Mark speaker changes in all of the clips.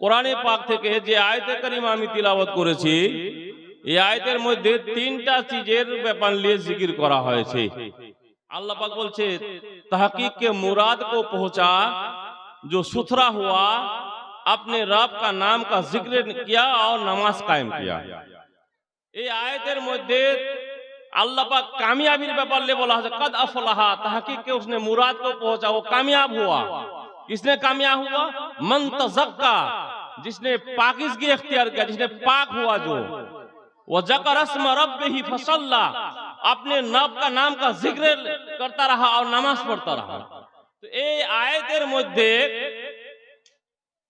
Speaker 1: কোরআনে পাক থেকে যে আয়তে কারিমা আমি তিলাবত করেছি এই আয়তের মধ্যে তিনটা চিজের ব্যাপার নিয়ে জিকির করা হয়েছে আল্লাহ পাক বলছে तहकीक के मुराद को पहुंचा जो सुथरा हुआ अपने रब का नाम का जिक्र किया और नमाज कायम किया এই আয়াতের মধ্যে अल्लाह पाक कामयाबी ব্যাপার ले बोला है कद अफलाहा तहकीक के उसने मुराद को पहुंचा वो कामयाब हुआ किसने कामयाब हुआ मन तजक्का जिसने पाकिजगी इख्तियार किया जिसने पाक हुआ जो वो जकर रस्म रब ही फसल्ला अपने नब का नाम का जिक्र करता रहा और नमाज पढ़ता रहा তো এই আয়াতের মধ্যে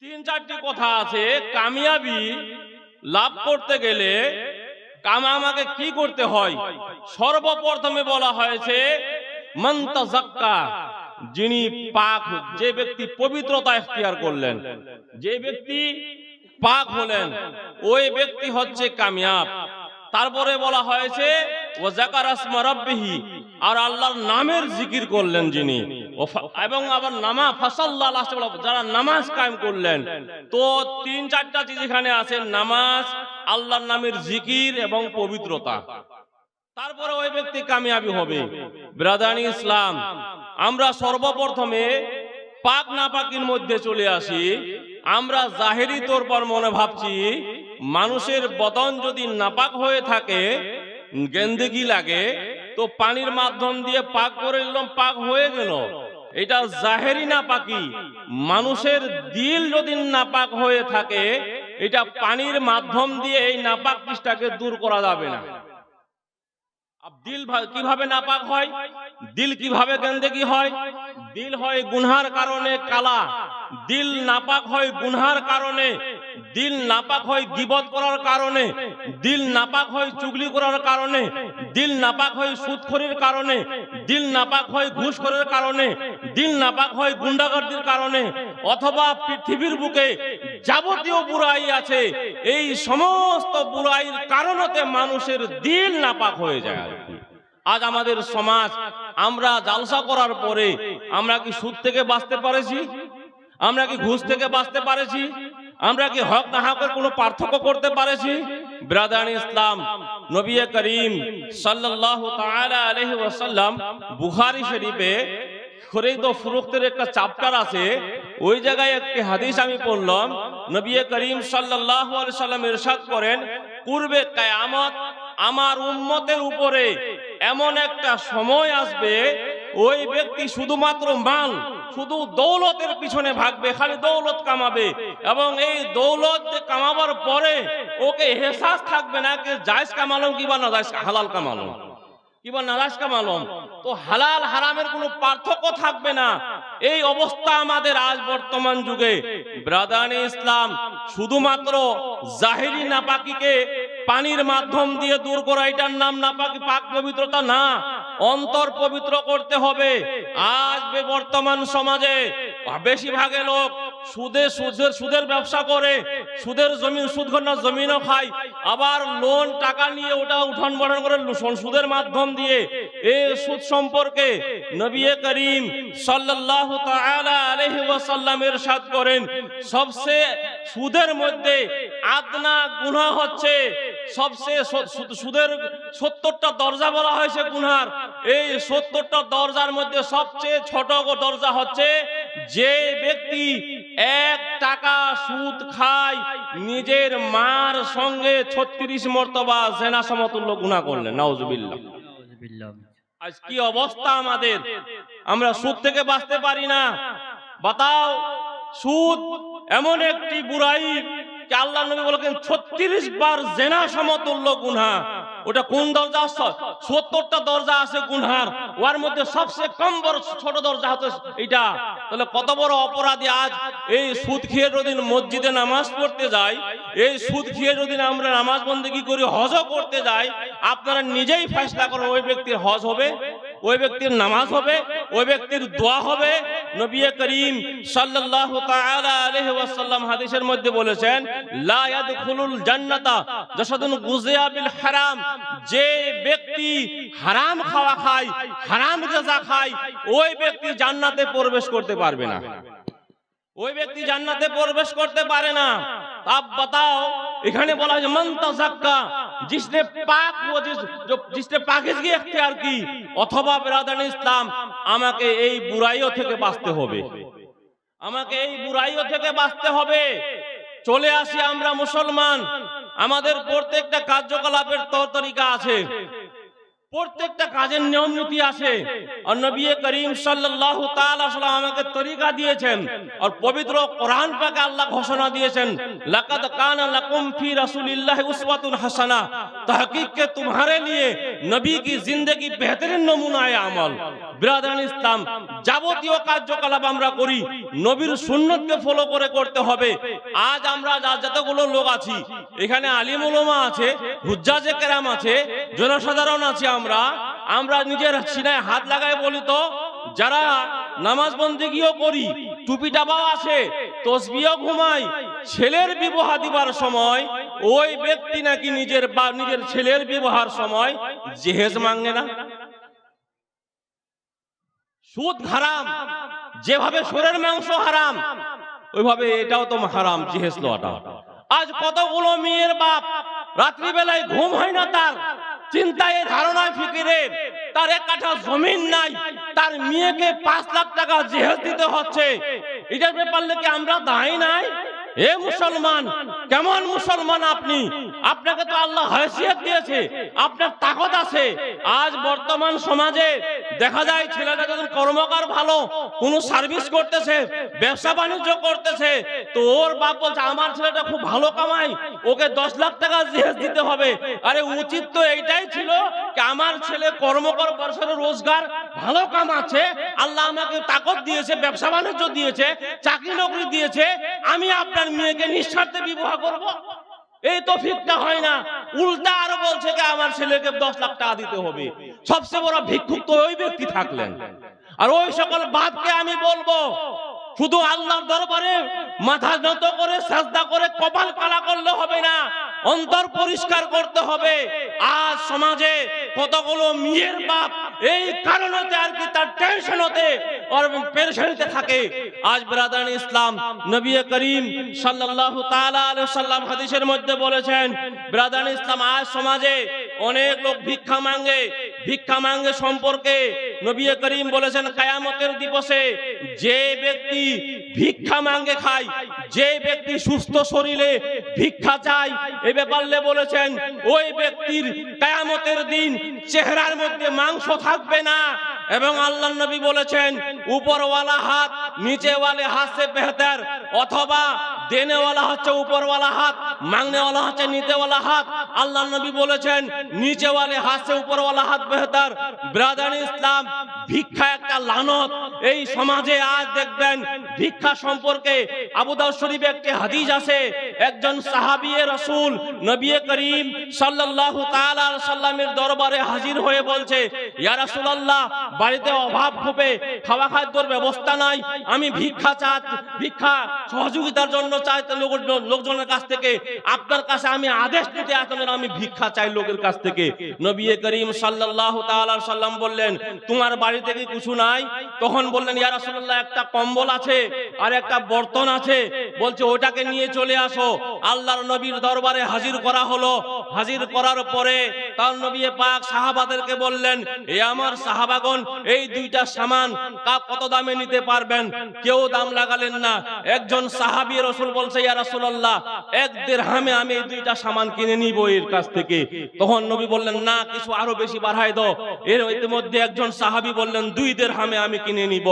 Speaker 1: তিন চারটি কথা আছে কামিয়াবি লাভ করতে গেলে কামা আমাকে কি করতে হয় সর্বপ্রথমে বলা হয়েছে মন্তজাক্কা যিনি পাক যে ব্যক্তি পবিত্রতা এখতিয়ার করলেন, যে ব্যক্তি পাক হলেন, ওই ব্যক্তি হচ্ছে কামিয়াব। তারপরে বলা হয়েছে ও জাকার আসমা আর আল্লাহর নামের জিকির করলেন যিনি। এবং আবার নামা ফাসাল্লাহ যারা নামাজ কায়েম করলেন, তো তিন চারটা চিজ এখানে আছে, নামাজ, আল্লাহর নামের জিকির এবং পবিত্রতা। তারপরে ওই ব্যক্তি কামিয়াবি হবে। ব্রাদানি ইসলাম আমরা সর্বপ্রথমে পাক নাপাকির মধ্যে চলে আসি। আমরা জাহেরি তোর পর মনে ভাবছি, মানুষের বদন যদি নাপাক হয়ে থাকে, গেন্দেগি লাগে, তো পানির মাধ্যম দিয়ে পাক করে নিলাম, পাক হয়ে গেল। এটা জাহেরি নাপাকি। মানুষের দিল যদি নাপাক হয়ে থাকে, এটা পানির মাধ্যম দিয়ে এই নাপাক দূর করা যাবে না। দিল কীভাবে নাপাক হয় দিল কীভাবে গন্দেগি হয় দিল হয় গুনহার কারণে কালা দিল নাপাক হয় গুনহার কারণে দিল নাপাক হয় গিবত করার কারণে, দিল নাপাক হয় চুগলি করার কারণে, দিল নাপাক হয় সুদখোরের কারণে, দিল নাপাক হয় ঘুষখোরের কারণে, দিল নাপাক হয় গুন্ডাগর্দির কারণে, অথবা পৃথিবীর বুকে যাবতীয় বুড়াই আছে, এই সমস্ত বুড়াইয়ের কারণতে মানুষের দিল নাপাক হয়ে যায়। আজ আমাদের সমাজ, আমরা জালসা করার পরে আমরা কি সুদ থেকে বাঁচতে পারেছি আমরা কি ঘুষ থেকে বাঁচতে পারেছি আমরা কি হক না হকের কোনো পার্থক্য করতে পারেছি? ব্রাদান ইসলাম, নবী করিম সাল্লাল্লাহু তাআলা আলাইহি ওয়াসাল্লাম বুখারী শরীফে খরিদ ও ফুরুক্তের একটা চ্যাপ্টার আছে। ওই জায়গায় একটি হাদিস আমি পড়লাম। নবী করিম আলাইহি সাল্লাম ইরশাদ করেন, পূর্বে কিয়ামত আমার উম্মতের উপরে এমন একটা সময় আসবে, ওই ব্যক্তি শুধুমাত্র মাল শুধু দৌলতের পিছনে ভাগবে, খালি দৌলত কামাবে। এবং এই দৌলত কামাবার পরে ওকে হেসাস থাকবে না কে জায়জ কামালম কিবা না হালাল কামালম। কিবা নারাজ কামালম। তো হালাল হারামের কোনো পার্থক্য থাকবে না। এই অবস্থা আমাদের আজ বর্তমান যুগে। ব্রাদানে ইসলাম শুধুমাত্র জাহেরি নাপাকিকে পানির মাধ্যম দিয়ে দূর করা, এটার নাম নাপাকি পাক পবিত্রতা না। অন্তর পবিত্র করতে হবে। আজ বর্তমান সমাজে বেশিরভাগে লোক সুদে সুদের সুদের ব্যবসা করে, সুদের জমিন সুদ ঘটনা জমিনও খায়। আবার লোন টাকা নিয়ে ওটা উঠান বড়ান করে সুদের মাধ্যম দিয়ে এই সুদ সম্পর্কে নবী করিম সাল্লাল্লাহু তাআলা আলাইহি ওয়াসাল্লাম ইরশাদ করেন সবচেয়ে সুদের মধ্যে আদনা গুনাহ হচ্ছে সবচেয়ে সুদের সত্তরটা দরজা বলা হয়েছে গুনহার। এই সত্তরটা দরজার মধ্যে সবচেয়ে ছোট দরজা হচ্ছে যে ব্যক্তি এক টাকা সুদ খায়, নিজের মার সঙ্গে ছত্রিশ মর্তবা জেনা সমতুল্য গুণা করলেন, নাউজুবিল্লাহ। আজ কি অবস্থা আমাদের? আমরা সুদ থেকে বাঁচতে পারি না। বাতাও, সুদ এমন একটি বুড়াই আল্লাহ নবী বলেন ছত্রিশ বার জেনা সমতুল্য গুনহা। ওটা কোন দরজা সত্তরটা দরজা আছে গুনহার। ওর মধ্যে সবচেয়ে কম বড় ছোট দরজা হচ্ছে এটা তাহলে কত বড় অপরাধী আজ এই সুদ খেয়ে যদি মসজিদে নামাজ পড়তে যাই এই সুদ খেয়ে যদি আমরা নামাজ বন্দেগী করি হজ করতে যাই আপনারা নিজেই ফেসলা করেন, ওই ব্যক্তির হজ হবে, ওই ব্যক্তির নামাজ হবে, ওই ব্যক্তির দোয়া হবে নবী করিম সাল্লাল্লাহু তাআলা আলাইহি ওয়াসাল্লাম হাদিসের মধ্যে বলেছেন, লা ইয়াদখুলুল জান্নাতা জাসাদুন গুজিয়া বিল হারাম। যে ব্যক্তি হারাম খাওয়া খায়, হারাম গাজা খায়, ওই ব্যক্তি জান্নাতে প্রবেশ করতে পারবে না। ওই ব্যক্তি জান্নাতে প্রবেশ করতে পারে না। আপ বাতাও এখানে বলা হয়েছে মান তাজাক্কা जिसने পাক ও जिस जो जिसने पाकिजगी इख्तियार की অথবা বিরাদান ইসলাম আমাকে এই বুরাইও থেকে বাঁচতে হবে আমাকে এই বুরাইও থেকে বাঁচতে হবে চলে আসি আমরা মুসলমান আমাদের প্রত্যেকটা কার্যকলাপের তর তরিকা আছে প্রত্যেকটা কাজের নিয়ম নীতি আছে। আর নবী করিম সাল্লাল্লাহু আমাকে তরিকা দিয়েছেন আর পবিত্র কোরআন পাকে আল্লাহ ঘোষণা দিয়েছেন। লাকাদ কানা লাকুম ফি রাসূলিল্লাহি উসওয়াতুন হাসানা। তাহকিক কে তোমারে লিয়ে নবী কি জিন্দেগি বেহতরিন নমুনায় আমল। বিরাদান ইসলাম, যাবতীয় কার্যকলাপ আমরা করি। নবীর সুন্নতকে ফলো করে করতে হবে। আজ আমরা যতগুলো লোক আছি, এখানে আলিম উলামা আছে, হুজ্জাজে কেরাম আছে, জনসাধারণ আছে আমরা আমরা নিজের সিনায় হাত লাগাই বলি তো, যারা নামাজ বন্দিগিও করি, টুপি টাবাও আছে তসবিও ঘুমাই, ছেলের বিবাহ দিবার সময়, ওই ব্যক্তি নাকি নিজের বা, নিজের ছেলের বিবাহার সময় জেহেজ মাঙ্গে না? সুদ হারাম, যেভাবে সোরের মাংস হারাম, ওইভাবে এটাও তো হারাম জিহেস লওয়াটা আজ কতগুলো মেয়ের বাপ রাত্রিবেলায় ঘুম হয় না তার চিন্তায় ধারণায় ফিকিরে, তার এক কাঠা জমিন নাই, তার মেয়েকে পাঁচ লাখ টাকা জেহেজ দিতে হচ্ছে। এটার ব্যাপার কি আমরা দায়ী নাই? এ মুসলমান, কেমন মুসলমান আপনি? আপনাকে তো আল্লাহ হাসিয়ত দিয়েছে, আপনার তাকত আছে। আজ বর্তমান সমাজে দেখা যায় ছেলেটা যখন কর্মকার ভালো, কোন সার্ভিস করতেছে, ব্যবসা বাণিজ্য করতেছে, তো ওর বাপ বলছে, আমার ছেলেটা খুব ভালো কামাই, ওকে দশ লাখ টাকা জিহেজ দিতে হবে। আরে উচিত তো এইটাই ছিল কি আমার ছেলে কর্মকর বর্ষের রোজগার ভালো কামাচ্ছে, আল্লাহ আমাকে তাকত দিয়েছে, ব্যবসা বাণিজ্য দিয়েছে চাকরি নকরি দিয়েছে, আমি আপনার মেয়েকে নিঃস্বার্থে বিবাহ করব। এই তো ফিকটা হয় না। উল্টা আরও বলছে যে আমার ছেলেকে দশ লাখ টাকা দিতে হবে। সবচেয়ে বড় ভিক্ষুক তো ওই ব্যক্তি থাকলেন। আর ওই সকল বাপকে আমি বলব, শুধু আল্লাহর দরবারে মাথা নত করে, সাজদা করে, কপাল কালা করলে হবে না। অন্তর পরিষ্কার করতে হবে। আজ সমাজে কতগুলো মেয়ের বাপ এই কারণতে আর কি তার টেনশন হতে আর পেরেশানিতে থাকে। আজ ব্রাদান ইসলাম নবী করিম সাল্লাল্লাহু তাআলা আলাইহি সাল্লাম হাদিসের মধ্যে বলেছেন ব্রাদান ইসলাম আজ সমাজে অনেক লোক ভিক্ষা মাঙ্গে ভিক্ষা মাঙ্গে সম্পর্কে নবী করিম বলেছেন, কায়ামতের দিবসে যে ব্যক্তি ভিক্ষা মাঙ্গে খায়, যে ব্যক্তি সুস্থ শরীরে ভিক্ষা চায়, এ ব্যাপারে বলেছেন, ওই ব্যক্তির কায়ামতের দিন চেহারার মধ্যে মাংস থাকবে না। এবং আল্লাহ নবী বলেছেন, উপরওয়ালা হাত, নিচেওয়ালে হাত সে বেহতর। অথবা দেনেওয়ালা হচ্ছে উপরওয়ালা হাত, মাংনেওয়ালা হচ্ছে নিতেওয়ালা হাত। আল্লাহ নবী বলেছেন, নিচেওয়ালে হাত উপরওয়ালা হাত বেহতার। ব্রাদান ইসলাম ভিক্ষা একটা লানত। এই সমাজে আজ দেখবেন ভিক্ষা সম্পর্কে আবু দাউদ শরীফে একটি হাদিস আছে। একজন সাহাবিয়ে রাসূল নবী করিম সাল্লাল্লাহু তাআলা সাল্লামের দরবারে হাজির হয়ে বলছে, ইয়া রাসূলুল্লাহ, বাড়িতে অভাব খুবে, খাওয়া খাদ্যর ব্যবস্থা নাই, আমি ভিক্ষা চা ভিক্ষা সহযোগিতার জন্য চাই লোক- লোকজনের কাছ থেকে, আপনার কাছে আমি আদেশ দিতে আসলে আমি ভিক্ষা চাই লোকের কাছ থেকে। নবী করিম সাল্লাল্লাহু তাআলা সাল্লাম বললেন, তোমার বাড়িতে কি কিছু নাই। তখন বললেন, ইয়া রাসূলুল্লাহ, একটা কম্বল আছে আর একটা বর্তন আছে। বলছে, ওটাকে নিয়ে চলে আসো। আল্লাহর নবীর দরবারে হাজির করা হলো। হাজির করার পরে তার নবী পাক সাহাবাদেরকে বললেন, এ আমার সাহাবাগণ, এই দুইটা সামান কা, কত দামে নিতে পারবেন? কেউ দাম লাগালেন না। একজন সাহাবী রাসূল বলছে, ইয়া রাসূলুল্লাহ, এক দিরহামে আমি এই দুইটা সামান কিনে নিব এর কাছ থেকে। তখন নবী বললেন, না, কিছু আরও বেশি বাড়ায় দাও। এর ইতিমধ্যে একজন সাহাবী বললেন, দুই দিরহামে আমি কিনে নিব।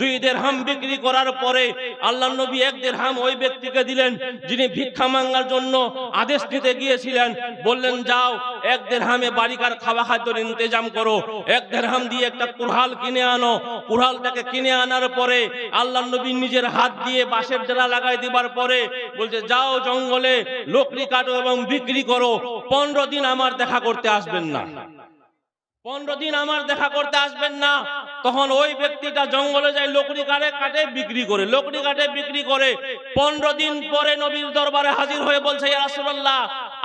Speaker 1: দুই দিরহাম বিক্রি করার পরে আল্লাহ নবী এক দিরহাম ওই ব্যক্তিকে দিলেন, যিনি ভিক্ষা মাঙ্গার জন্য আদেশ নিতে গিয়েছিলেন। বললেন, যাও, এক দেড়হামে বাড়িকার খাওয়া খাদ্যের ইন্তজাম করো। এক দেড়হাম দিয়ে একটা কুরহাল কিনে আনো। কুরহালটাকে কিনে আনার পরে আল্লাহ নবী নিজের হাত দিয়ে বাঁশের ডেরা লাগাই দিবার পরে বলছে, যাও জঙ্গলে লোকরি কাটো এবং বিক্রি করো। পনেরো দিন আমার দেখা করতে আসবেন না। পনেরো দিন আমার দেখা করতে আসবেন না। তখন ওই ব্যক্তিটা জঙ্গলে যায়, লোকড়ি কাটে কাটে, বিক্রি করে, লোকড়ি কাটে, বিক্রি করে। পনেরো দিন পরে নবীর দরবারে হাজির হয়ে বলছে, ইয়া রাসূলুল্লাহ,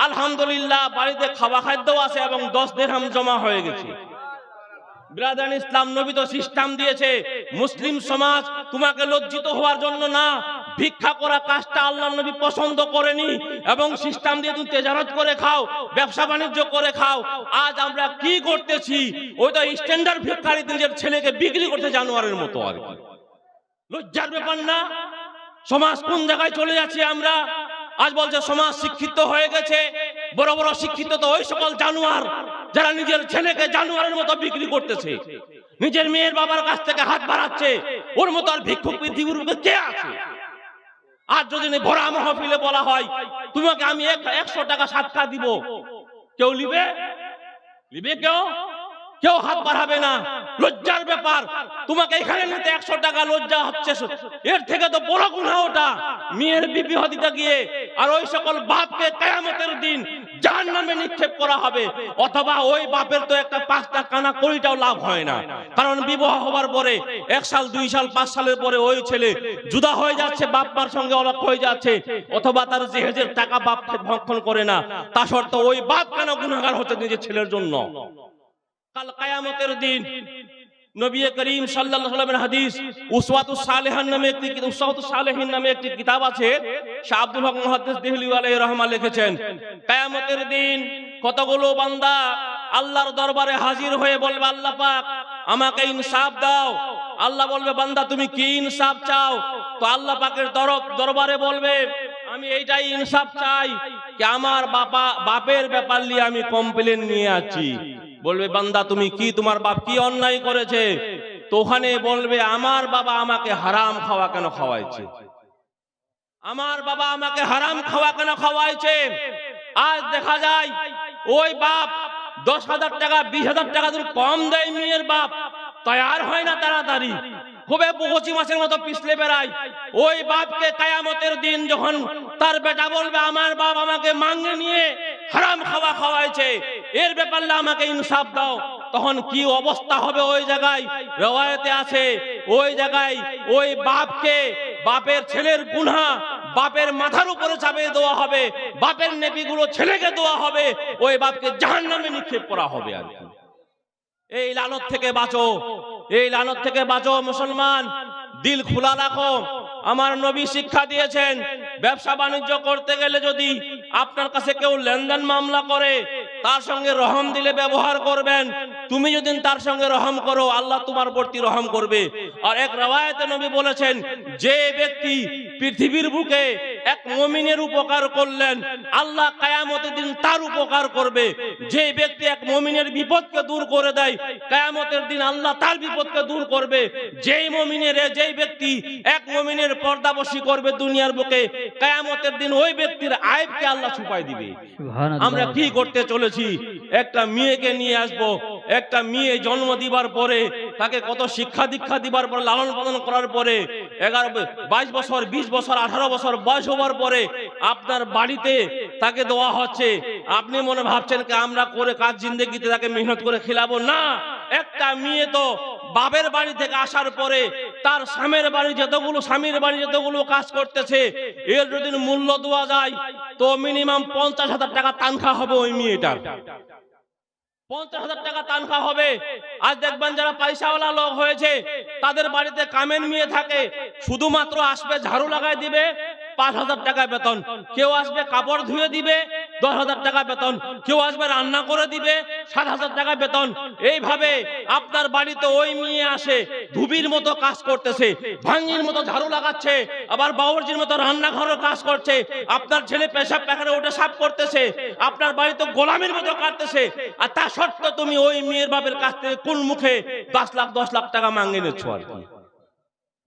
Speaker 1: আলহামদুলিল্লাহ, বাড়িতে খাওয়া খাদ্য আছে এবং দশ দেড়হাম জমা হয়ে গেছে। ইসলাম, নবী তো সিস্টেম দিয়েছে, মুসলিম সমাজ তোমাকে লজ্জিত হওয়ার জন্য না ভিক্ষা করা কাজটা আল্লাহ নবী পছন্দ করেনি এবং সিস্টেম দিয়ে তুমি তেজারত করে খাও, ব্যবসা বাণিজ্য করে খাও। আজ আমরা কি করতেছি? ওই তো স্ট্যান্ডার্ড ভিক্ষারি নিজের ছেলেকে বিক্রি করতে জানোয়ারের মতো আর কি। লজ্জার ব্যাপার না। সমাজ কোন জায়গায় চলে যাচ্ছে আমরা? আজ বলছে সমাজ শিক্ষিত হয়ে গেছে। বড় বড় শিক্ষিত তো ওই সকল জানোয়ার যারা নিজের ছেলেকে জানোয়ারের মতো বিক্রি করতেছে। নিজের মেয়ের বাবার কাছ থেকে হাত বাড়াচ্ছে। ওর মতো আর ভিক্ষুক পৃথিবীর কে আছে? আর যদি ভরা মহফিলে বলা হয়, তোমাকে আমি এক- একশো টাকা সাতটা দিব। কেউ লিবে লিবে কেউ? কেউ হাত বাড়াবে না। লজ্জার ব্যাপার। তোমাকে এখানে নিতে একশো টাকা লজ্জা হচ্ছে। এর থেকে তো বড় গুণা ওটা। মেয়ের বিপি হদিতে গিয়ে আর ওই সকল বাপকে কেয়ামতের দিন জাহান নামে নিক্ষেপ করা হবে। অথবা ওই বাপের তো একটা পাঁচটা কানা করিটাও লাভ হয় না। কারণ বিবাহ হবার পরে, এক সাল, দুই সাল, পাঁচ সালের পরে ওই ছেলে জুদা হয়ে যাচ্ছে বাপ মার সঙ্গে অলক হয়ে যাচ্ছে, অথবা তার জেহেজের টাকা বাপকে ভক্ষণ করে না। তা সত্ত্বেও ওই বাপ কেন গুণাগার হচ্ছে নিজের ছেলের জন্য? কাল কায়ামতের দিন নবী করিম সাল্লামের হাদিস উসওয়াতুস নামে একটি উসওয়াতুস নামে একটি কিতাব আছে। শাহ আব্দুল হক মুহাদ্দিস দেহলি আলাইহি রহমান লিখেছেন, কিয়ামতের দিন কতগুলো বান্দা আল্লাহর দরবারে হাজির হয়ে বলবে, আল্লাহ পাক, আমাকে ইনসাফ দাও। আল্লাহ বলবে, বান্দা, তুমি কি ইনসাফ চাও? তো আল্লাহ পাকের তরফ দরবারে বলবে, আমি এইটাই ইনসাফ চাই যে আমার বাবা বাপের ব্যাপার নিয়ে আমি কমপ্লেন নিয়ে আছি। বলবে, বান্দা, তুমি কি তোমার বাপ কি অন্যায় করেছে? তো ওখানে বলবে, আমার বাবা আমাকে হারাম খাওয়া কেন খাওয়াইছে? আমার বাবা আমাকে হারাম খাওয়া কেন খাওয়াইছে? আজ দেখা যায়, ওই বাপ দশ হাজার টাকা, বিশ হাজার টাকা কম দেয় মেয়ের বাপ তৈয়ার হয় না তাড়াতাড়ি। খুবই পকচি মাছের মতো পিছলে বেড়ায়। ওই বাপকে কায়ামতের দিন যখন তার বেটা বলবে, আমার বাপ আমাকে মাঙ্গে নিয়ে হারাম খাওয়া খাওয়াইছে, এর ব্যাপারে আমাকে ইনসাফ দাও। তখন কি অবস্থা হবে ওই জায়গায়? রেওয়ায়তে আছে, ওই জায়গায় ওই বাপকে বাপের ছেলের গুনহা বাপের মাথার উপরে চাপিয়ে দেওয়া হবে, বাপের নেপিগুলো ছেলেকে দেওয়া হবে, ওই বাপকে জাহান নামে নিক্ষেপ করা হবে আর কি। এই লালত থেকে বাঁচো। এই লালত থেকে বাঁচো মুসলমান। দিল খোলা রাখো। আমার নবী শিক্ষা দিয়েছেন, ব্যবসা বাণিজ্য করতে গেলে যদি আপনার কাছে কেউ লেনদেন মামলা করে, তার সঙ্গে রহম দিলে ব্যবহার করবেন। তুমি যদি তার সঙ্গে রহম করো, আল্লাহ তোমার প্রতি রহম করবে। আর এক রাওয়ায়াতে নবী বলেছেন, যে ব্যক্তি পৃথিবীর বুকে এক মমিনের উপকার করলেন, আল্লাহ কায়ামতের দিন তার উপকার করবে। যে ব্যক্তি এক মমিনের বিপদকে দূর করে দেয়, কায়ামতের দিন আল্লাহ তার বিপদকে দূর করবে। যেই মমিনের, যেই ব্যক্তি এক মমিনের পর্দাবসী করবে দুনিয়ার বুকে কায়ামতের দিন ওই ব্যক্তির আইবকে আল্লাহ ছুপাই দিবে। আমরা কি করতে চলেছি? একটা মেয়েকে নিয়ে আসব একটা মেয়ে জন্ম দিবার পরে তাকে কত শিক্ষা দীক্ষা দিবার পরে লালন পালন করার পরে এগারো বাইশ বছর বিশ বছর আঠারো বছর বয়স হবার পরে আপনার বাড়িতে তাকে দেওয়া হচ্ছে। আপনি মনে ভাবছেন আমরা করে কাজ জিন্দগিতে তাকে মেহনত করে খেলাবো? না একটা মেয়ে তো বাবের বাড়ি থেকে আসার পরে তার স্বামীর বাড়ি যতগুলো স্বামীর বাড়ি যতগুলো কাজ করতেছে, এর যদি মূল্য দেওয়া যায়, তো মিনিমাম পঞ্চাশ হাজার টাকা তানখা হবে ওই মেয়েটার। পঞ্চাশ হাজার টাকা তানখা হবে। আজ দেখবেন যারা পয়সাওয়ালা লোক হয়েছে, তাদের বাড়িতে কামেন মেয়ে থাকে, শুধুমাত্র আসবে ঝাড়ু লাগাই দিবে পাঁচ হাজার টাকা বেতন। কেউ আসবে কাপড় ধুয়ে দিবে, দশ হাজার টাকা বেতন। কেউ আসবে রান্না করে দিবে, সাত হাজার টাকা বেতন। এইভাবে আপনার বাড়িতে ওই মেয়ে আসে, ধুবির মতো কাজ করতেছে, ভাঙ্গির মতো ঝাড়ু লাগাচ্ছে, আবার বাবরজির মতো রান্নাঘরের কাজ করছে, আপনার ছেলে পেশাব পাখানে ওটা সাফ করতেছে, আপনার বাড়িতে গোলামের মতো কাটতেছে, আর তা সত্ত্বেও তুমি ওই মেয়ের বাপের কাছ থেকে কোন মুখে দশ লাখ দশ লাখ টাকা মাঙ্গে নিচ্ছ আর কি?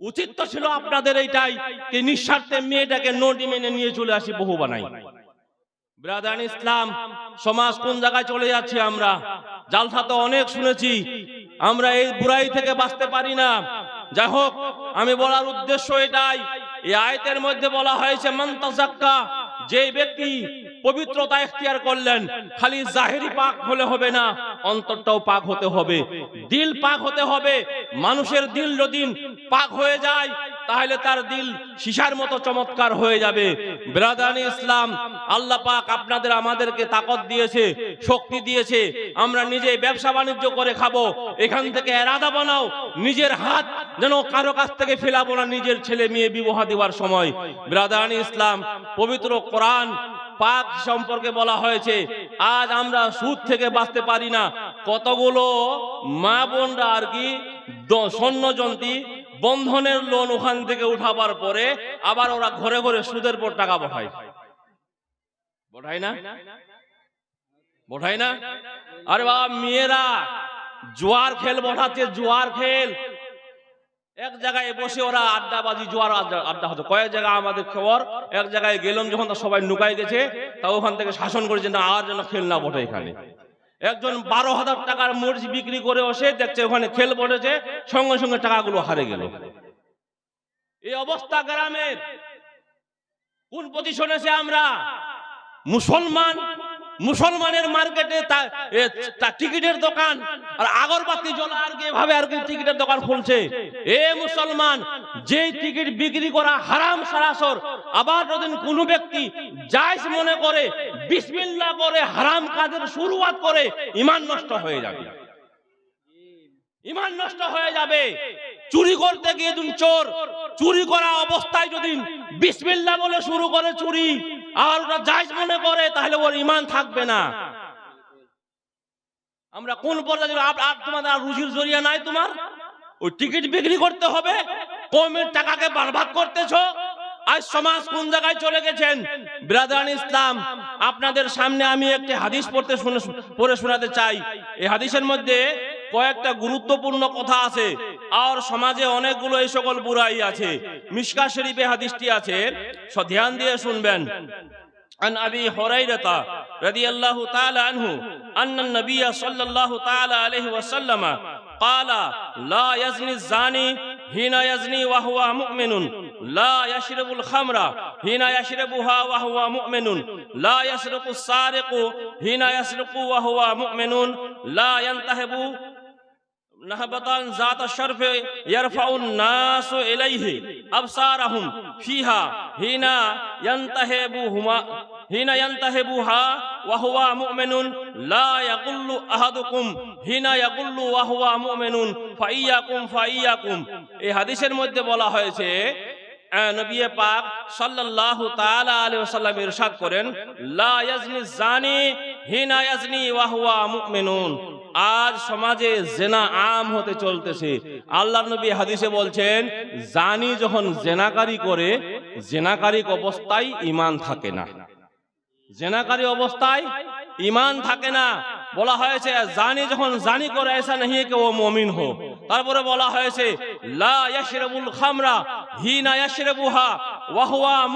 Speaker 1: উচিত তো ছিল আপনাদের এইটাই যে নিঃস্বার্থে মেয়েটাকে নোটি মেনে নিয়ে চলে আসি বহু বানাই। ব্রাদান ইসলাম, সমাজ কোন জায়গায় চলে যাচ্ছে আমরা? জালসা তো অনেক শুনেছি। আমরা এই বুড়াই থেকে বাঁচতে পারি না। যাই হোক, আমি বলার উদ্দেশ্য এটাই। এই আয়তের মধ্যে বলা হয়েছে মন্তাজাক্কা যে ব্যক্তি পবিত্রতা এখতিয়ার করলেন, খালি জাহেরি পাক হলে হবে না, অন্তরটাও পাক হতে হবে। দিল পাক হতে হবে। মানুষের দিল যদি পাক হয়ে যায়, তাহলে তার দিল সিসার মতো চমৎকার হয়ে যাবে। ব্রাদানি ইসলাম, আল্লাহ পাক আপনাদের আমাদেরকে তাকত দিয়েছে, শক্তি দিয়েছে। আমরা নিজে ব্যবসা বাণিজ্য করে খাব, এখান থেকে এরাদা বানাও, নিজের হাত যেন কারও কাছ থেকে ফেলাবো না নিজের ছেলে মেয়ে বিবাহ দেওয়ার সময়। ব্রাদানি ইসলাম, পবিত্র কোরআন পাক সম্পর্কে বলা হয়েছে, আজ আমরা সুদ থেকে বাঁচতে পারি না। কতগুলো মা বোনরা আর কি সৈন্যজন্তী বন্ধনের লোন ওখান থেকে উঠাবার পরে আবার ওরা ঘরে ঘরে সুদের পর টাকা পাঠায় পাঠায় না? পাঠায় না? আরে বাবা, মেয়েরা জোয়ার খেল বসাচ্ছে জোয়ার খেল। এক জায়গায় বসে ওরা আড্ডাবাজি জোয়ার আড্ডা- হতো। কয়েক জায়গায় আমাদের খবর, এক জায়গায় গেলাম যখন তা সবাই নুকাই গেছে, তা ওখান থেকে শাসন করেছে না, আর যেন খেল না বটে এখানে। একজন বারো হাজার টাকার মরিচ বিক্রি করে বসে দেখছে ওখানে খেল বসেছে সঙ্গে সঙ্গে টাকাগুলো হারে গেল। এই অবস্থা গ্রামের। কোন পজিশনে আমরা? মুসলমান মুসলমানের মার্কেটে টিকিটের দোকান, আর আগরবাতি জ্বলা আর কি, এভাবে আর কি টিকিটের দোকান খুলছে। এ মুসলমান, যেই টিকিট বিক্রি করা হারাম সারাসর, আবার যদি কোনো ব্যক্তি জায়জ মনে করে বিসমিল্লাহ করে হারাম কাজের শুরুয়াত করে, ইমান নষ্ট হয়ে যাবে। ইমান নষ্ট হয়ে যাবে। চুরি করতে গিয়ে চোর, চুরি করা অবস্থায় যদি বিসমিল্লা বলে শুরু করে চুরি আর ওটা জায়জ মনে করে, তাহলে ওর ইমান থাকবে না। আমরা কোন পর্যায়ে নাই তোমার? ওই টিকিট বিক্রি করতে হবে। কমের টাকাকে বরবাদ করতেছো। আজ সমাজ কোন জায়গায় চলে গেছেন? ব্রাদান ইসলাম, আপনাদের সামনে আমি একটি হাদিস পড়তে শুনে পড়ে শোনাতে চাই। এই হাদিসের মধ্যে কয়েকটা গুরুত্বপূর্ণ কথা আছে আর সমাজে অনেকগুলো এই সকল বুড়াই আছে মিশকা শরীফে হাদিসটি আছে স- ধ্যান দিয়ে শুনবেন عن أبي هريرة رضي الله تعالى عنه أن النبي صلى الله تعالى عليه وسلم قال لا يزني الزاني حين يزني وهو مؤمن لا يشرب الخمر حين يشربها وهو مؤمن لا يسرق السارق حين يسرق وهو مؤمن لا ينتهب নাহবাতান জাত শরফে ইয়ারফাউন নাস ইলাইহি আবসারহুম ফিহা হিনা ইয়ানতাহিবুহুমা, হিনা ইয়ানতাহিবুহা ওয়া হুয়া মুমিনুন, লা ইয়াকুল্লু আহাদুকুম, হিনা ইয়াকুল্লু ওয়া হুয়া মুমিনুন, ফাইয়াকুম ফাইয়াকুম। এই হাদিসের মধ্যে বলা হয়েছে নবী পাক সাল্লাল্লাহু তাআলা আলাইহি ওয়াসাল্লাম ইরশাদ করেন, লা ইয়াজনি জানি হিনা ইয়াজনি ওয়া হুয়া মুমিনুন। আজ সমাজে জেনা আম হতে চলতেছে। আল্লাহ নবী হাদিসে বলছেন, জানি যখন জেনাকারি করে, জেনাকারিক অবস্থায় ইমান থাকে না। জেনাকারী অবস্থায় ইমান থাকে না। বলা হয়েছে, জানি যখন জানি করে, এসা নেই কে ও মমিন হো। তারপরে বলা হয়েছে, লা খামরা ওয়া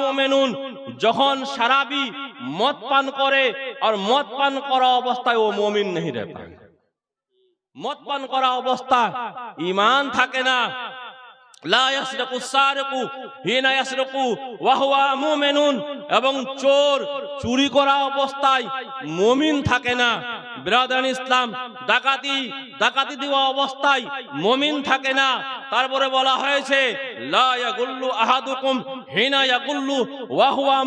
Speaker 1: যখন সারাবি মদ পান করে, আর মদ পান করা অবস্থায় ও মমিন নাহি রে পান। মদ পান করা অবস্থা। ইমান থাকে না। এবং চোর চুরি করা অবস্থায় মুমিন থাকে না। বিরাদান ইসলাম, ডাকাতি ডাকাতি দেওয়া অবস্থায় মুমিন থাকে না। তারপরে বলা হয়েছে হুয়া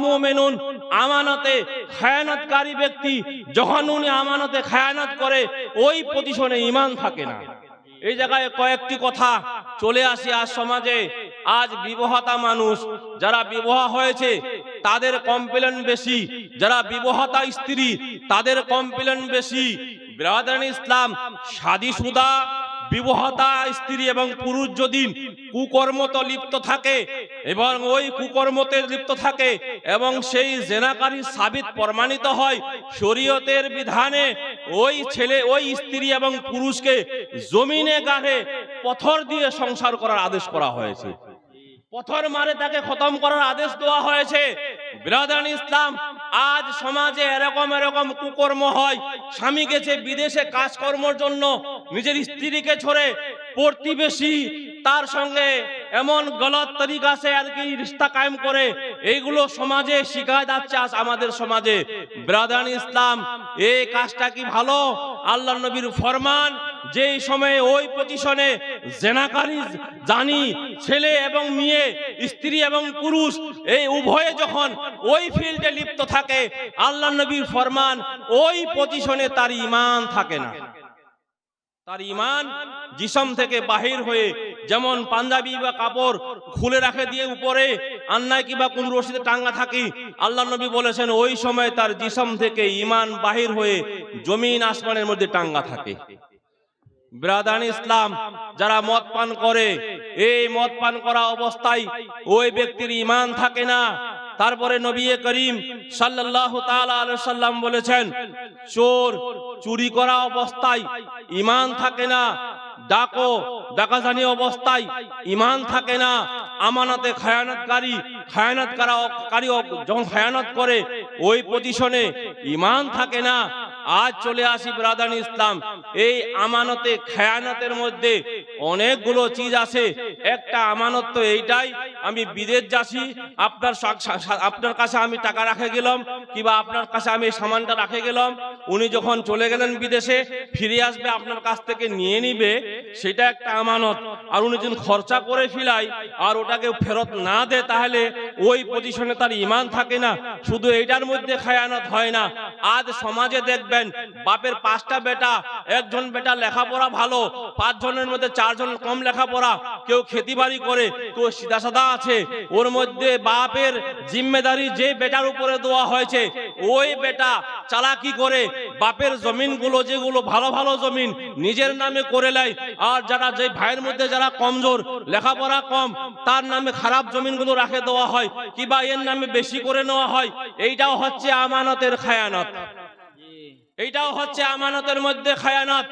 Speaker 1: আমানতে খায়ানতকারী ব্যক্তি যখন উনি আমানতে খায়ানত করে, ওই পজিশনে ইমান থাকে না। এই জায়গায় কয়েকটি কথা চলে আসি আজ সমাজে। আজ বিবাহতা মানুষ, যারা বিবাহ হয়েছে, তাদের কমপ্লেন বেশি। যারা বিবাহতা স্ত্রী, তাদের কমপ্লেন বেশি। ব্রাদার ইসলাম শাদি সুদা বিবাহতা স্ত্রী এবং পুরুষ যদি কুকর্মত লিপ্ত থাকে এবং ওই কুকর্মতে লিপ্ত থাকে এবং সেই জেনাকারী সাবিত প্রমাণিত হয় শরীয়তের বিধানে, ওই ছেলে, ওই স্ত্রী এবং পুরুষকে জমিনে গাড়ে পথর দিয়ে সংসার করার আদেশ করা হয়েছে। পথর মারে তাকে খতম করার আদেশ দেওয়া হয়েছে। বিরাদান ইসলাম, আজ সমাজে এরকম এরকম কুকর্ম হয়। স্বামী গেছে বিদেশে কাজকর্মর জন্য, নিজের স্ত্রীকে ছড়ে। প্রতিবেশী তার সঙ্গে এমন গলত তরিকা সে আর কি, রিস্তা কায়েম করে। এইগুলো সমাজে শিখা যাচ্ছে আজ আমাদের সমাজে। ব্রাদান ইসলাম, এই কাজটা কি ভালো? আল্লাহ নবীর ফরমান যেই সময়ে ওই পজিশনে জেনাকারী, জানি, ছেলে এবং মেয়ে, স্ত্রী এবং পুরুষ, এই উভয়ে যখন ওই ফিল্ডে লিপ্ত থাকে, আল্লাহ নবীর ফরমান ওই পজিশনে তার ইমান থাকে না। তার ইমান জিসম থেকে বাহির হয়ে যেমন পাঞ্জাবি বা কাপড় খুলে রাখে দিয়ে উপরে, আন্নায় কিংবা কোন রশিদে টাঙ্গা থাকি, আল্লাহ নবী বলেছেন ওই সময় তার জিসম থেকে ইমান বাহির হয়ে জমিন আসমানের মধ্যে টাঙ্গা থাকে। ব্রাদান ইসলাম, যারা মদ পান করে, এই মদ পান করা অবস্থায় ওই ব্যক্তির ইমান থাকে না। তারপরে নবী করিম সাল্লাম বলেছেন, চোর চুরি করা অবস্থায় ইমান থাকে না, ডাকো, ডাকাজানি অবস্থায় ইমান থাকে না, আমানতে খায়ানতকারী খায়ানত কারী যখন খায়ানত করে, ওই পজিশনে ইমান থাকে না। আজ চলে আসি ব্রাদান ইসলাম। এই আমানতে, খেয়ানতের মধ্যে অনেকগুলো চিজ আছে। একটা আমানত তো এইটাই, আমি বিদেশ যাচ্ছি আপনার আপনার কাছে আমি টাকা রাখে গেলাম, কিংবা আপনার কাছে আমি সামানটা রাখে গেলাম। উনি যখন চলে গেলেন বিদেশে, ফিরে আসবে, আপনার কাছ থেকে নিয়ে নিবে, সেটা একটা আমানত। আর উনি যখন খরচা করে ফিলাই আর ওটাকে ফেরত না দেয়, তাহলে ওই পজিশনে তার ইমান থাকে না। শুধু এইটার মধ্যে খায়ানত হয় না। আজ সমাজে দেখবেন বাপের পাঁচটা বেটা, একজন বেটা লেখাপড়া ভালো পাঁচ জনের মধ্যে চারজন কম লেখাপড়া, কেউ খেতি বাড়ি করে, কেউ সিধা সাদা আছে। ওর মধ্যে বাপের জিম্মেদারি যে বেটার উপরে দেওয়া হয়েছে, ওই বেটা চালাকি করে বাপের জমিনগুলো, যেগুলো ভালো ভালো জমিন, নিজের নামে করে নেয়। আর যারা যে ভাইয়ের মধ্যে যারা কমজোর, লেখাপড়া কম, তার নামে খারাপ জমিনগুলো রাখে দেওয়া হয়, কিবা এর নামে বেশি করে নেওয়া হয়, এইটাও হচ্ছে আমানতের খায়ানত। এইটাও হচ্ছে আমানতের মধ্যে খায়ানত।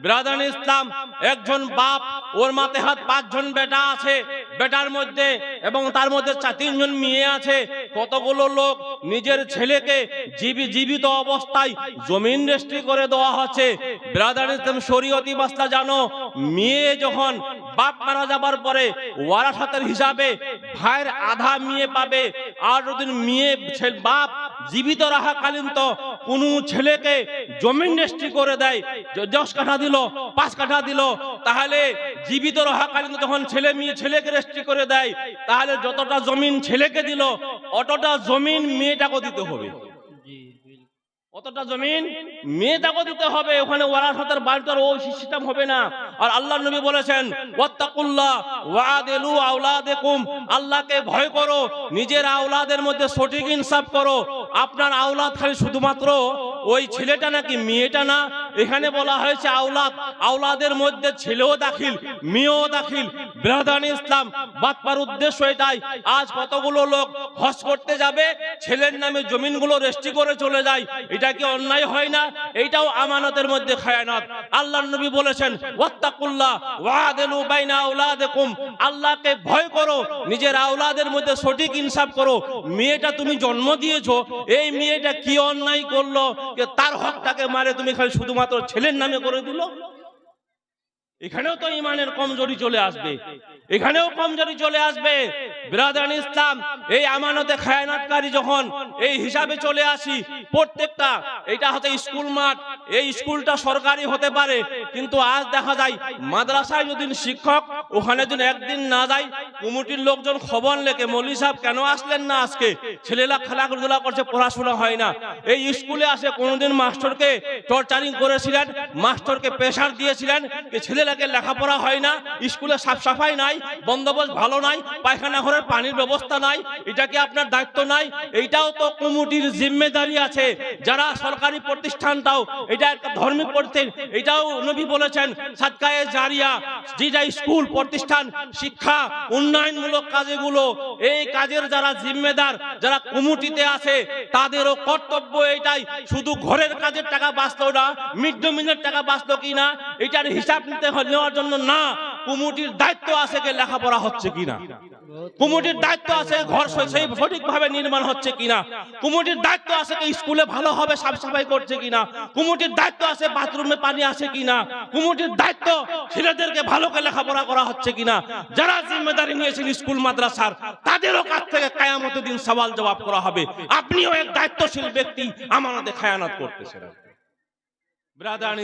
Speaker 1: ব্রাদান ইসলাম, একজন বাপ, ওর মাথে হাত পাঁচজন বেটা আছে, বেটার মধ্যে এবং তার মধ্যে তিনজন মেয়ে আছে। কতগুলো লোক নিজের ছেলেকে জীবি, জীবিত অবস্থায় জমিন রেস্ট্রি করে দেওয়া হচ্ছে। ব্রাদার ইসলাম, শরীয়তি বাস্তা জানো, মেয়ে যখন বাপ মারা যাবার পরে ওয়ারাসাতের হিসাবে ভাইয়ের আধা মেয়ে পাবে, আর যদি মেয়ে বাপ জীবিত রাখাকালীন তো কোনো ছেলেকে জমিন রেস্ট্রি করে দেয়, য- দশ কাঠা পাঁচ কাঠা দিল। তাহলে জীবিত রাখাকালীন যখন ছেলে মেয়ে, ছেলেকে রেস্ট্রি করে দেয়, তাহলে যতটা জমিন ছেলেকে দিল, অতটা জমিন মেয়েটাকে দিতে হবে। আপনার আওলাদ খালি শুধুমাত্র ওই ছেলেটা নাকি মেয়েটা না এখানে বলা হয়েছে আওলাদ, আওলাদের মধ্যে ছেলেও দাখিল, মেয়েও দাখিল। ব্রাদান ইসলাম বাতপার উদ্দেশ্য এটাই। আজ কতগুলো লোক হজ করতে যাবে, ছেলের নামে জমিনগুলো রেস্ট্রি করে চলে যায়। এটা কি অন্যায় হয় না? এইটাও আমানতের মধ্যে খায়ানত। আল্লাহ নবী বলেছেন, ওয়াত্তাকুল্লাহ ওয়াদিলু বাইনা আওলাদিকুম। আল্লাহকে ভয় করো, নিজের আওলাদের মধ্যে সঠিক ইনসাফ করো। মেয়েটা তুমি জন্ম দিয়েছ, এই মেয়েটা কি অন্যায় করল? যে তার হকটাকে মারে, তুমি খালি শুধুমাত্র ছেলের নামে করে দিলো? এখানেও তো ইমানের কমজোরি চলে আসবে। এখানেও কমজোরি চলে আসবে। ব্রাদান ইসলাম, এই আমানতে খায়ানাতকারী যখন এই হিসাবে চলে আসি, প্রত্যেকটা, এটা হচ্ছে স্কুল মাঠ, এই স্কুলটা সরকারি হতে পারে, কিন্তু আজ দেখা যায় মাদ্রাসায় যদি শিক্ষক, ওখানে যদি একদিন না যায়, কমিটির লোকজন খবর লেখে, মৌলী সাহেব কেন আসলেন না আজকে? ছেলেরা খেলাধুলা করছে, পড়াশোনা হয় না। এই স্কুলে আসে, কোনোদিন মাস্টারকে টর্চারিং করেছিলেন, মাস্টারকে প্রেশার দিয়েছিলেন, যে ছেলেরাকে লেখাপড়া হয় না, স্কুলে সাফ সাফাই নাই, বন্দোবস্ত ভালো নাই, পায়খানা ঘরের পানির ব্যবস্থা নাই, এটা কি আপনার দায়িত্ব নাই? এইটাও তো কমিটির জিম্মেদারি আছে। যারা সরকারি প্রতিষ্ঠানটাও, এটা একটা ধর্মিক প্রতিষ্ঠান, এটাও নবী বলেছেন, সাদকায়ে জারিয়া, যেটা স্কুল, প্রতিষ্ঠান, শিক্ষা, উন্নয়নমূলক কাজেগুলো, এই কাজের যারা জিম্মেদার, যারা কমিটিতে আছে, তাদেরও কর্তব্য এটাই, শুধু ঘরের কাজের টাকা বাঁচলো না, মিড ডে মিলের টাকা বাঁচলো কিনা, এটার হিসাব নিতে হ- নেওয়ার জন্য না, কমিটির দায়িত্ব আছে যে লেখাপড়া হচ্ছে কিনা। কমিটির দায়িত্ব আছে ঘর সেই সঠিকভাবে নির্মাণ হচ্ছে কিনা। কমিটির দায়িত্ব আছে কি স্কুলে ভালো হবে, সাফ সাফাই করছে কিনা। কমিটির দায়িত্ব আছে বাথরুমে পানি আছে কিনা। কুমুটির দায়িত্ব ছেলেদেরকে ভালো করে লেখাপড়া করা হচ্ছে কিনা। যারা জিম্মেদারি নিয়েছেন স্কুল, মাদ্রাসার, তাদেরও কাছ থেকে কায়ামতের দিন সওয়াল জবাব করা হবে। আপনিও এক দায়িত্বশীল ব্যক্তি আমাদের খায়ানত করতেছেন।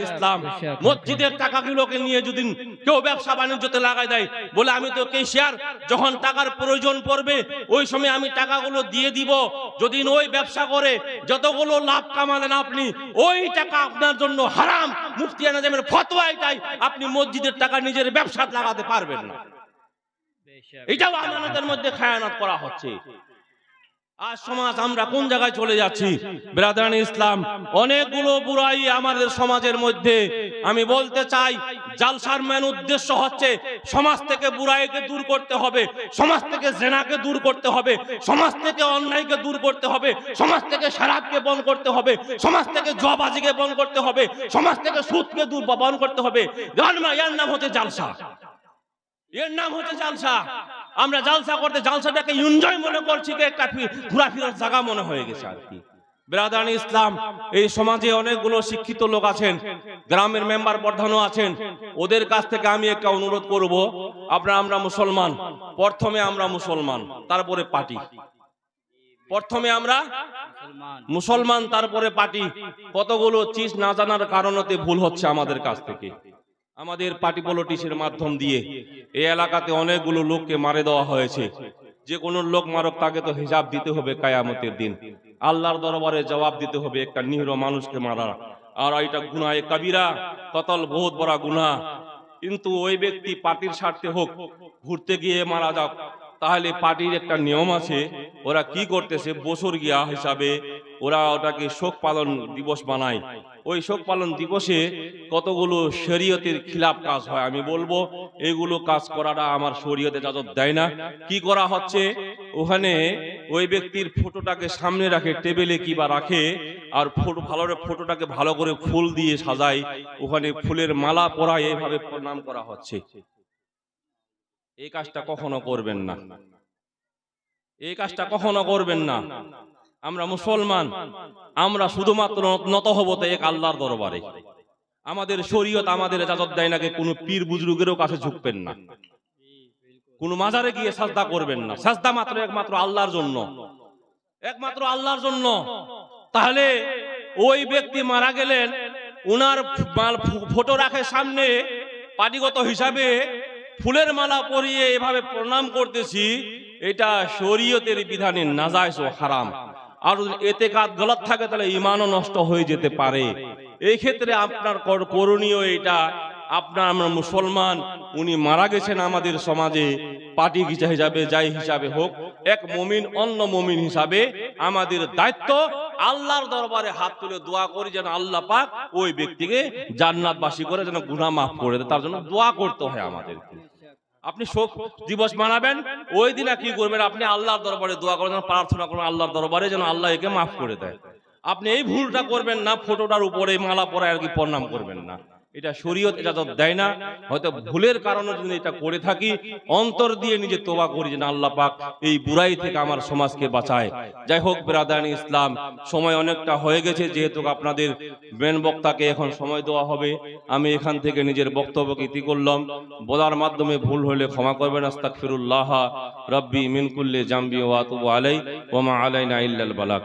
Speaker 1: ইসলাম মসজিদের টাকাগুলোকে নিয়ে যদি কেউ ব্যবসা বাণিজ্যতে লাগাই দেয় বলে আমি তো কেশিয়ার যখন টাকার প্রয়োজন পড়বে ওই সময় আমি টাকাগুলো দিয়ে দিব। যদি ওই ব্যবসা করে যতগুলো লাভ কামালেন আপনি ওই টাকা আপনার জন্য হারাম। মুফতিয়া নাজমের ফতোয়া এটাই আপনি মসজিদের টাকা নিজের ব্যবসাতে লাগাতে পারবেন না। এটাও আমাদের মধ্যে খায়ানাত করা হচ্ছে। আজ সমাজ আমরা কোন জায়গায় চলে যাচ্ছি? ব্রাদান ইসলাম, অনেকগুলো বুড়াই আমাদের সমাজের মধ্যে। আমি বলতে চাই, জালসার মেন উদ্দেশ্য হচ্ছে সমাজ থেকে বুড়াইকে দূর করতে হবে, সমাজ থেকে জেনাকে দূর করতে হবে, সমাজ থেকে অন্যায়কে দূর করতে হবে, সমাজ থেকে শারাবকে বন্ধ করতে হবে, সমাজ থেকে জবাজিকে বন্ধ করতে হবে, সমাজ থেকে সুদকে দূর বন্ধ করতে হবে। এর নাম হচ্ছে জালসা। এর নাম হচ্ছে জালসা। আমরা জালসা করতে, জালসাটাকে এনজয় মনে করছি একটা ঘোরাফেরার জায়গা মনে হয়ে গেছে আর কি। ব্রাদান ইসলাম, এই সমাজে অনেকগুলো শিক্ষিত লোক আছেন, গ্রামের মেম্বার প্রধানও আছেন। ওদের কাছ থেকে আমি একটা অনুরোধ করব, আপনারা আমরা মুসলমান, প্রথমে আমরা মুসলমান, তারপরে পার্টি। প্রথমে আমরা মুসলমান, তারপরে পার্টি। কতগুলো চিজ না জানার কারণতে ভুল হচ্ছে আমাদের কাছ থেকে। আমাদের পার্টি পলিটিক্সের মাধ্যম দিয়ে এই এলাকাতে অনেকগুলো লোককে মারে দেওয়া হয়েছে। যে কোনো লোক মারক তাকে তো হিসাব দিতে হবে কায়ামতের দিন। আল্লাহর দরবারে জবাব দিতে হবে একটা নিহর মানুষকে মারা আর এটা এ কাবিরা কতল বহুত বড় গুনা কিন্তু ওই ব্যক্তি পার্টির স্বার্থে হোক ঘুরতে গিয়ে মারা যাক। তাহলে পার্টির একটা নিয়ম আছে, ওরা কি করতেছে? বছর গিয়া হিসাবে ওরা ওটাকে শোক পালন দিবস বানায়। ওই শোক পালন দিবসে কতগুলো শরীয়তের খিলাফ কাজ হয়, আমি বলব, এগুলো কাজ করাটা আমার শরীয়তে যাজত দেয় না। কি করা হচ্ছে? ওখানে ওই ব্যক্তির ফটোটাকে সামনে রাখে, টেবিলে কি বা রাখে, আর ফটো ভালো ফটোটাকে ভালো করে ফুল দিয়ে সাজায়। ওখানে ফুলের মালা পরায় এভাবে প্রণাম করা হচ্ছে। এই কাজটা কখনো করবেন না। এই কাজটা কখনো করবেন না। আমরা মুসলমান। আমরা শুধুমাত্র নত হব তো এক আল্লাহর দরবারে। আমাদের শরীয়ত আমাদের এজাজত দেয় নাকি কোনো পীর বুজরুগেরও কাছে ঝুঁকবেন না। কোন মাজারে গিয়ে সাজদা করবেন না। সাজদা মাত্র একমাত্র আল্লাহর জন্য। একমাত্র আল্লাহর জন্য। তাহলে ওই ব্যক্তি মারা গেলেন উনার মাল- ফটো রাখে সামনে পার্টিগত হিসাবে ফুলের মালা পরিয়ে এভাবে প্রণাম করতেছি, এটা শরীয়তের বিধানে নাজায়জ ও হারাম। আর এতে কাজ গলত থাকে, তাহলে ইমানও নষ্ট হয়ে যেতে পারে। এই ক্ষেত্রে আপনার কর- করণীয় এটা। আপনার, আমরা মুসলমান, উনি মারা গেছেন আমাদের সমাজে, পার্টি হিসাবে যাই হিসাবে হোক, এক মমিন অন্য মমিন হিসাবে আমাদের দায়িত্ব আল্লাহর দরবারে হাত তুলে দোয়া করি যেন আল্লাহ পাক ওই ব্যক্তিকে জান্নাতবাসী করে যেন গুনাহ মাফ করে দেয়। তার জন্য দোয়া করতে হয় আমাদেরকে। আপনি শোক দিবস মানাবেন, ওই দিন কি করবেন? আপনি আল্লাহর দরবারে দোয়া করবেন প্রার্থনা করবেন আল্লাহর দরবারে যেন আল্লাহ একে মাফ করে দেয়। আপনি এই ভুলটা করবেন না, ফটোটার উপরে মালা পরে আর কি প্রণাম করবেন না। এটা শরীয়ত ইজাজত দেয় না। হয়তো ভুলের কারণে যদি এটা করে থাকি, অন্তর দিয়ে নিজে তোবা করি যে না, আল্লাহ পাক এই বুড়াই থেকে আমার সমাজকে বাঁচায়। যাই হোক, বেরাদান ইসলাম, সময় অনেকটা হয়ে গেছে, যেহেতু আপনাদের মেন বক্তাকে এখন সময় দেওয়া হবে। আমি এখান থেকে নিজের বক্তব্যকে ইতি করলাম। বলার মাধ্যমে ভুল হলে ক্ষমা করবেন। আস্তাগফিরুল্লাহ রব্বি মিন কুল্লি জামবি ওয়া আতুবু আলাই ওয়া মা আলাইনা ইল্লাল বালাগ।